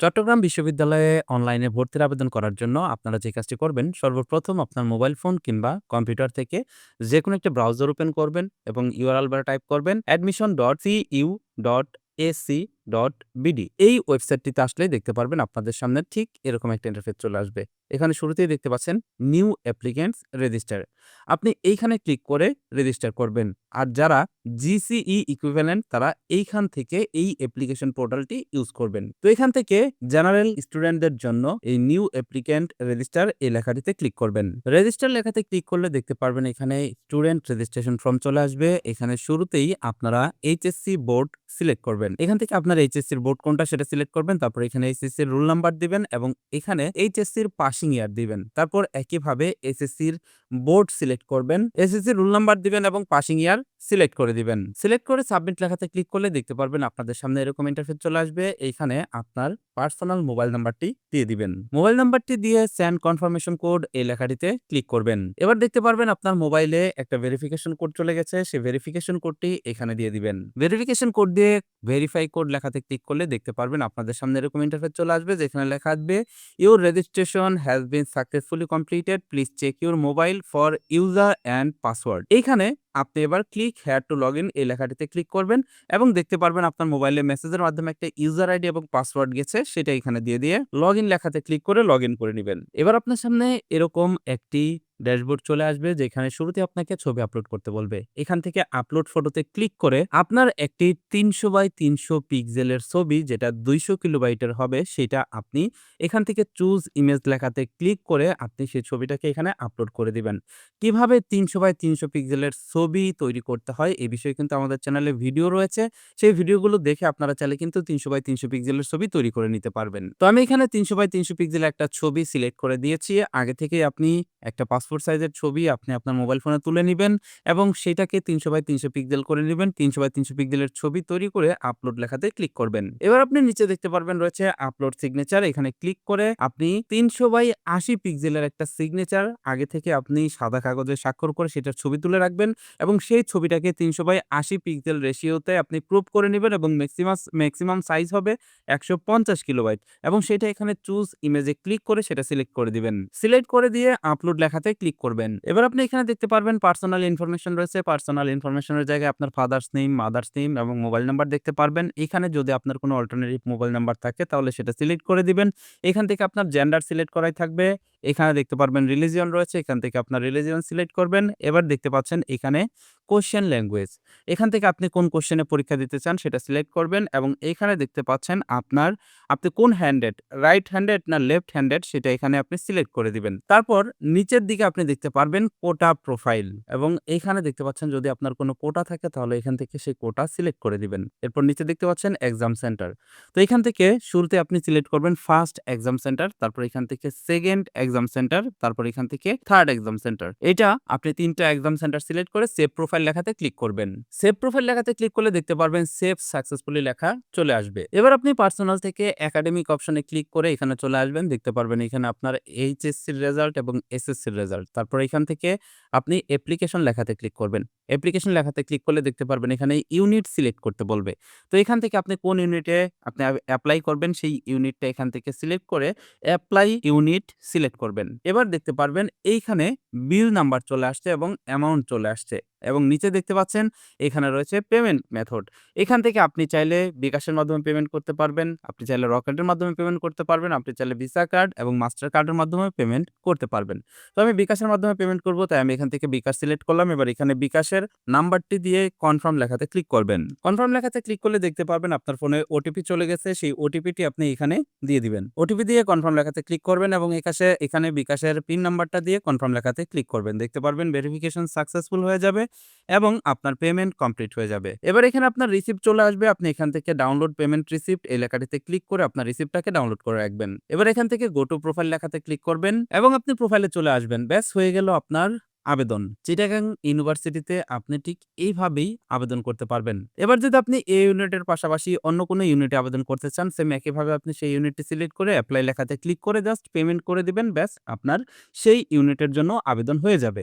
চট্টগ্রাম বিশ্ববিদ্যালয়ে অনলাইনে ভর্তির আবেদন করার জন্য আপনারা যে কাজটি করবেন, সর্বপ্রথম আপনার মোবাইল ফোন কিংবা কম্পিউটার থেকে যে কোনো একটা ব্রাউজার ওপেন করবেন এবং ইউআরএল বার টাইপ করবেন admission dot C U dot AC dot BD এই ওয়েবসাইটটিতে আসলেই দেখতে পারবেন আপনাদের সামনে ঠিক এরকম একটা ইন্টারফেস চলে আসবে। এখানে শুরুতেই দেখতে পাচ্ছেন নিউ অ্যাপ্লিকেন্টস রেজিস্টার। আপনি এইখানে ক্লিক করে রেজিস্টার করবেন। আর যারা জিসিই ইকুইভ্যালেন্ট তারা এইখান থেকে এই অ্যাপ্লিকেশন পোর্টালটি ইউজ করবেন। তো এখান থেকে জেনারেল স্টুডেন্টদের জন্য এই নিউ অ্যাপ্লিকেন্ট রেজিস্টার এই লেখাটিতে ক্লিক করবেন। রেজিস্টার লেখাতে ক্লিক করলে দেখতে পারবেন এখানে স্টুডেন্ট রেজিস্ট্রেশন ফর্ম চলে আসবে। এখানে শুরুতেই আপনারা এইচএসসি বোর্ড সিলেক্ট করবেন। এখান থেকে আপনার এইচএসসি এর বোর্ড কোনটা সেটা সিলেক্ট করবেন, তারপর এখানে এইচএসসি এর রোল নাম্বার দিবেন এবং এখানে এইচএসসি এর পাসিং ইয়ার দিবেন। তারপর একইভাবে এসএসসি এর বোর্ড সিলেক্ট করবেন। এসএসসি রোল নাম্বার দিবেন এবং পাসিং ইয়ার সিলেক্ট করে দিবেন। সিলেক্ট করে সাবমিট লেখাতে ক্লিক করলে দেখতে পারবেন আপনাদের সামনে এরকম ইন্টারফেস চলে আসবে। এইখানে আপনার পার্সোনাল মোবাইল নাম্বারটি দিয়ে দিবেন। মোবাইল নাম্বারটি দিয়ে স্যান্ড কনফার্মেশন কোড এই লেখাটিতে ক্লিক করবেন। এবার দেখতে পারবেন আপনার মোবাইলে একটা ভেরিফিকেশন কোড চলে গেছে। সেই ভেরিফিকেশন কোডটি এখানে দিয়ে দিবেন। ভেরিফিকেশন কোড দিয়ে ভেরিফাই কোড লেখাতে ক্লিক করলে দেখতে পারবেন আপনাদের সামনে এরকম ইন্টারফেস চলে আসবে, যেখানে লেখা আসবে your registration has been successfully completed please check your mobile for user and password এইখানে আপনি এবার click here to log in এই লেখাটিতে ক্লিক করবেন এবং দেখতে পারবেন আপনার মোবাইলে মেসেজের মাধ্যমে একটা ইউজার আইডি এবং পাসওয়ার্ড গেছে, সেটা এখানে দিয়ে দিয়ে লগ ইন লেখাতে ক্লিক করে লগ ইন করে নেবেন। এবার আপনার সামনে এরকম একটি ড্যাশবোর্ড চলে আসবে, যেখানে শুরুতে আপনাকে ছবি আপলোড করতে বলবে। এখান থেকে আপলোড ফটোতে ক্লিক করে আপনার একটি তিনশো বাই তিনশো পিক্সেলের ছবি, যেটা দুইশো কিলোবাইটের হবে, সেটা আপনি এখান থেকে চুজ ইমেজ লেখাতে ক্লিক করে আপনি সেই ছবিটাকে এখানে আপলোড করে দিবেন। কীভাবে তিনশো বাই তিনশো পিক্সেলের ছবি তৈরি করতে হয় এই বিষয়ে কিন্তু আমাদের চ্যানেলে ভিডিও রয়েছে। সেই ভিডিওগুলো দেখে আপনারা চাইলে কিন্তু তিনশো বাই তিনশো পিক্সেলের ছবি তৈরি করে নিতে পারবেন। তো আমি এখানে তিনশো বাই তিনশো পিক্সেলের একটা ছবি সিলেক্ট করে দিয়েছি। আগে থেকে আপনি একটা পাসপোর্ট সাইজের ছবি আপনি আপনার মোবাইল ফোনে তুলে নেবেন এবং সেটাকে তিনশো বাই তিনশো পিক্সেল করে নেবেন। তিনশো বাই তিনশো পিক্সেলের ছবি তৈরি করে আপলোড লেখাতে ক্লিক করবেন। এবার আপনি নিচে দেখতে পারবেন রয়েছে আপলোড সিগনেচার। এখানে ক্লিক করে আপনি তিনশো বাই আশি পিক্সেলের একটা সিগনেচার আগে থেকে আপনি সাদা কাগজে স্বাক্ষর করে সেটার ছবি তুলে রাখবেন এবং সেই ছবিটাকে তিনশো বাই আশি পিক্সেল রেশিওতে আপনি প্রুভ করে নেবেন এবং ম্যাক্সিমাম ম্যাক্সিমাম সাইজ হবে একশো পঞ্চাশ কিলোবাইট এবং সেটা এখানে চুজ ইমেজে ক্লিক করে সেটা সিলেক্ট করে দিবেন। সিলেক্ট করে দিয়ে আপলোড লেখাতে ক্লিক করবেন। এবার আপনি এখানে দেখতে পারবেন পার্সোনাল ইনফরমেশন রয়েছে। পার্সোনাল ইনফরমেশনের জায়গায় আপনার ফাদার্স নেম মাদার্স নেম এবং মোবাইল নাম্বার দেখতে পারবেন। এখানে যদি আপনার কোনো অল্টারনেটিভ মোবাইল নাম্বার থাকে তাহলে সেটা সিলেক্ট করে দিবেন। এখান থেকে আপনার জেন্ডার সিলেক্ট করাই থাকবে। এখানে দেখতে পারবেন রিলিজিয়ন রয়েছে, এখান থেকে আপনার রিলিজিয়ন সিলেক্ট করবেন। এবার দেখতে পাচ্ছেন এখানে কোশ্চেন ল্যাঙ্গুয়েজ এখান থেকে আপনি কোন কোশ্চেনে পরীক্ষা দিতে চান সেটা সিলেক্ট করবেন এবং এখানে দেখতে পাচ্ছেন আপনার, আপনি কোন হ্যান্ডেড রাইট হ্যান্ডেড না লেফট হ্যান্ডেড সেটা এখানে আপনি সিলেক্ট করে দিবেন। তারপর নিচের দিকে আপনি দেখতে পারবেন কোটা প্রোফাইল এবং এখানে দেখতে পাচ্ছেন যদি আপনার কোনো কোটা থাকে তাহলে এখান থেকে সেই কোটা সিলেক্ট করে দিবেন। এরপর নিচে দেখতে পাচ্ছেন এক্সাম সেন্টার তো এখান থেকে শুরুতে আপনি সিলেক্ট করবেন ফার্স্ট এক্সাম সেন্টার তারপর এখান থেকে সেকেন্ড এক্সাম সেন্টার তারপর এখান থেকে থার্ড এক্সাম সেন্টার এটা আপনি তিনটা এক্সাম সেন্টার সিলেক্ট করে সেভ প্রোফাইল লেখাতে ক্লিক করবেন। সেভ প্রোফাইল লেখাতে ক্লিক করলে দেখতে পারবেন সেভ সাকসেসফুলি লেখা চলে আসবে। এবার আপনি পার্সোনাল থেকে একাডেমিক অপশনে ক্লিক করে এখানে চলে আসবেন। দেখতে পারবেন এখানে আপনার এইচএসসির রেজাল্ট এবং এসএসসির রেজাল্ট তারপর এখান থেকে আপনি অ্যাপ্লিকেশন লেখাতে ক্লিক করবেন। অ্যাপ্লিকেশন লেখাতে ক্লিক করলে দেখতে পারবেন এখানে ইউনিট সিলেক্ট করতে বলবে। তো এখান থেকে আপনি কোন ইউনিটে আপনি অ্যাপ্লাই করবেন, সেই ইউনিটটা এখান থেকে সিলেক্ট করে অ্যাপ্লাই ইউনিট সিলেক্ট করবেন। এবার দেখতে পারবেন এইখানে বিল নাম্বার চলে আসছে এবং অ্যামাউন্ট চলে আসছে। এবং নিচে দেখতে পাচ্ছেন এখানে রয়েছে পেমেন্ট মেথড এখান থেকে আপনি চাইলে বিকাশের মাধ্যমে পেমেন্ট করতে পারবেন, আপনি চাইলে রকেটের মাধ্যমে পেমেন্ট করতে পারবেন, আপনি চাইলে ভিসা কার্ড এবং মাস্টার কার্ডের মাধ্যমে পেমেন্ট করতে পারবেন। তো আমি বিকাশের মাধ্যমে পেমেন্ট করব, তাই আমি এখান থেকে বিকাশ সিলেক্ট করলাম, এবার এখানে বিকাশের নাম্বারটি দিয়ে কনফার্ম লেখাতে ক্লিক করবেন। কনফার্ম লেখাতে ক্লিক করলে দেখতে পারবেন আপনার ফোনে ওটিপি চলে গেছে, সেই ওটিপিটি আপনি এখানে দিয়ে দিবেন। ওটিপি দিয়ে কনফার্ম লেখাতে ক্লিক করবেন এবং একাশে, এখানে বিকাশের পিন নাম্বারটা দিয়ে কনফার্ম লেখাতে ক্লিক করবেন। দেখতে পারবেন ভেরিফিকেশন সাকসেসফুল হয়ে যাবে। এবং আপনার পেমেন্ট কমপ্লিট হয়ে যাবে। এবার এখানে আপনার রিসিপ্ট চলে আসবে, আপনি এখান থেকে ডাউনলোড পেমেন্ট রিসিপ্ট এই লেখাটিতে ক্লিক করে আপনার রিসিপ্টটাকে ডাউনলোড করে রাখবেন। এবার এখান থেকে গো টু প্রোফাইল লেখাতে ক্লিক করবেন এবং আপনি প্রোফাইলে চলে আসবেন। ব্যাস, হয়ে গেল আপনার আবেদন। চিটাগাং ইউনিভার্সিটিতে আপনি ঠিক এইভাবেই আবেদন করতে পারবেন। এবার যদি আপনি এই ইউনিটের পাশাপাশি অন্য কোনো ইউনিটে আবেদন করতে চান সেম একইভাবে আপনি সেই ইউনিটটি সিলেক্ট করে অ্যাপ্লাই লেখাতে ক্লিক করে জাস্ট পেমেন্ট করে দিবেন। ব্যাস, আপনার সেই ইউনিটের জন্য আবেদন হয়ে যাবে।